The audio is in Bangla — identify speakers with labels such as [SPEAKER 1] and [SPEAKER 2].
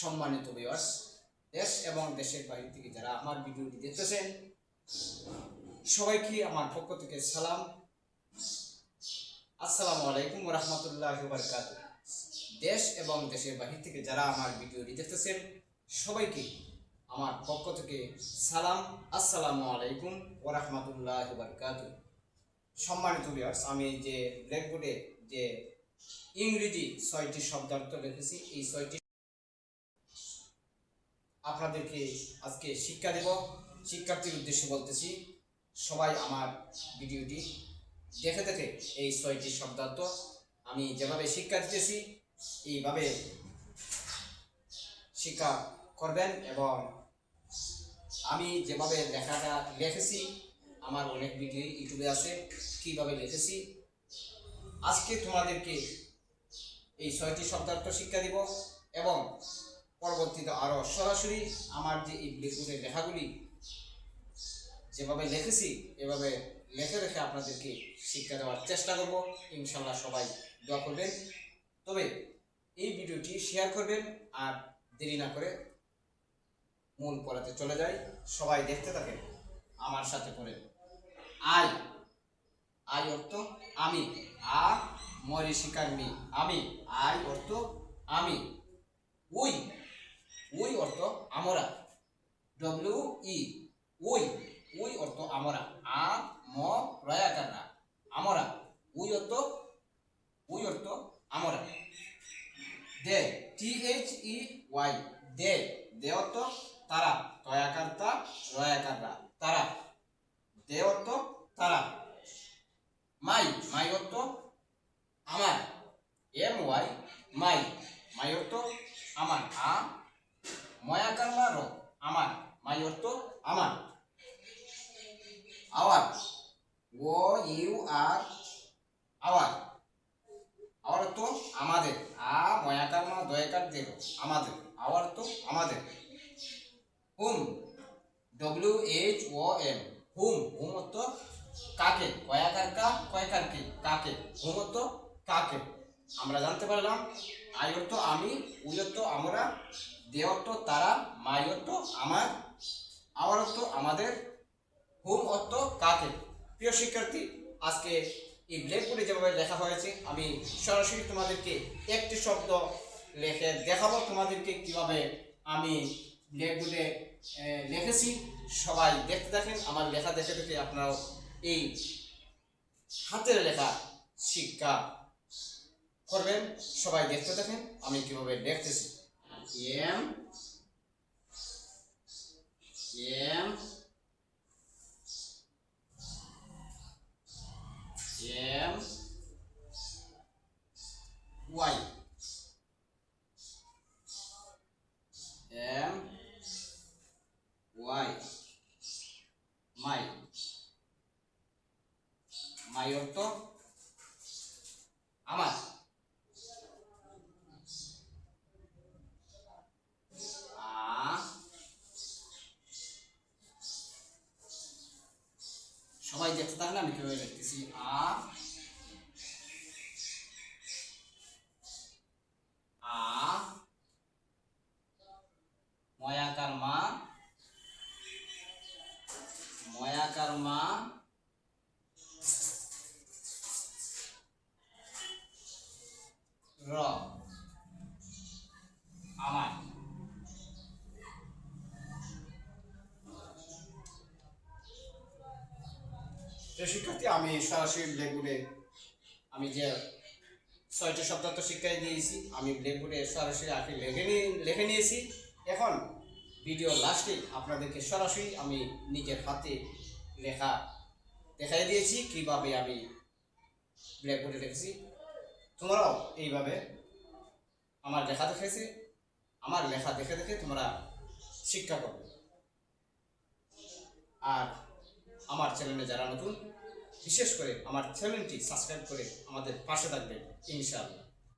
[SPEAKER 1] সম্মানিত ভিউয়ার্স দেশ এবং দেশের বাইরে থেকে যারা আমার ভিডিওটি দেখতেছেন, সবাইকে আমার পক্ষ থেকে সালাম। আসসালামু আলাইকুম রহমতুল্লাহ বারকাত দেশ এবং দেশের বাহির থেকে যারা আমার ভিডিওটি দেখতেছেন, সবাইকে আমার পক্ষ থেকে সালাম। আসসালামু আলাইকুম ওরহমতুল্লাহ বারকাত সম্মানিত ভিউয়ার্স আমি যে ব্ল্যাকবোর্ডে যে ইংরেজি ছয়টি শব্দার্থ লিখেছি, এই ছয়টি আপনাদেরকে আজকে শিক্ষা দেব। শিক্ষার্থীর উদ্দেশ্যে বলতেছি, সবাই আমার ভিডিওটি দেখে দেখে এই ছয়টি শব্দার্থ আমি যেভাবে শিক্ষা দিতেছি, এইভাবে শিক্ষা করবেন এবং আমি যেভাবে লেখাটা লিখেছি, আমার অনেক ভিডিও ইউটিউবে আছে, কীভাবে লিখেছি। আজকে তোমাদেরকে এই ছয়টি শব্দার্থ শিক্ষা দিব এবং পরবর্তীতে আরও সরাসরি আমার যে এই ব্লেকবোর্ডের লেখাগুলি, যেভাবে লিখেছি, এভাবে লেখে রেখে আপনাদেরকে শিক্ষা দেওয়ার চেষ্টা করব। ইনশাল্লাহ সবাই দোয়া করবেন। তবে এই ভিডিওটি শেয়ার করবেন আর দেরি না করে মূল পড়াতে চলে যাই। সবাই দেখতে থাকেন আমার সাথে পড়েন আই আই অর্থ আমি, আ মরি শিকার মি, আমি, আই অর্থ আমি। উই আমরা। ডব্লিউ ই উই উই অর্থ আমরা। আ, ম রয়াকাররা আমরা। উই অর্থ উই অর্থ আমরা। দে টি এইচ ই ওয়াই দে দে অর্থ তারা, তয়াকার্তা, রয়াকাররা। তারা। দে অর্থ তারা। মাই মাই অর্থ আমার। এম, ওয়াই, মাই অর্থ আমার আ ময়াকার র আমার মাই অর্থ আমার। Our O U R our our তো আমাদের। আ ময়াকার মা, দয়াকার দেহ আমাদের। আওয়ার তো আমাদের। Hmm W H O M hmm hmm অর্থ কাকে? কয়াকার কা? কয়াকার কি? কাকে? হুম অর্থ কাকে? আমরা জানতে পারলাম। আই অর্থ আমি উই অর্থ আমরা, দে অর্থ তারা মাই অর্থ আমার। আমার অর্থ আমাদের হোম অর্থ কাকে? প্রিয় শিক্ষার্থী, আজকে এই ব্ল্যাকবোর্ডে যেভাবে লেখা হয়েছে, আমি সরাসরি তোমাদেরকে একটি শব্দ লেখে দেখাবো। তোমাদেরকে কীভাবে আমি ব্ল্যাকবোর্ডে লিখেছি, সবাই দেখতে দেখেন আমার লেখা দেখে দেখে আপনারাও এই হাতের লেখা শিক্ষা করবেন। সবাই দেখতে দেখেন আমি কীভাবে লিখতেছি? M M M Y M Y my my অর্থ আমার আ সবাই দেখতে থাকলে আমি কীভাবে লিখতেছি আ আ ময়াকার মা ময়াকার শিক্ষার্থী, আমি সরাসরি ব্ল্যাকবোর্ডে আমি যে ছয়টা শব্দার্থ শিক্ষায় দিয়েছি, আমি ব্ল্যাকবোর্ডে সরাসরি আঁকি, লিখে নিয়ে লিখে নিয়েছি। এখন ভিডিও লাস্টে আপনাদেরকে সরাসরি আমি নিজের হাতে লেখা দেখাই দিয়েছি, কীভাবে আমি ব্ল্যাকবোর্ডে লিখেছি। তোমরাও এইভাবে আমার লেখা দেখেছে, আমার লেখা দেখে দেখে তোমরা শিক্ষা করবে আর আমার চ্যানেলে যারা নতুন বিশেষ করে আমার চ্যানেলটি সাবস্ক্রাইব করে আমাদের পাশে থাকবেন ইনশাআল্লাহ।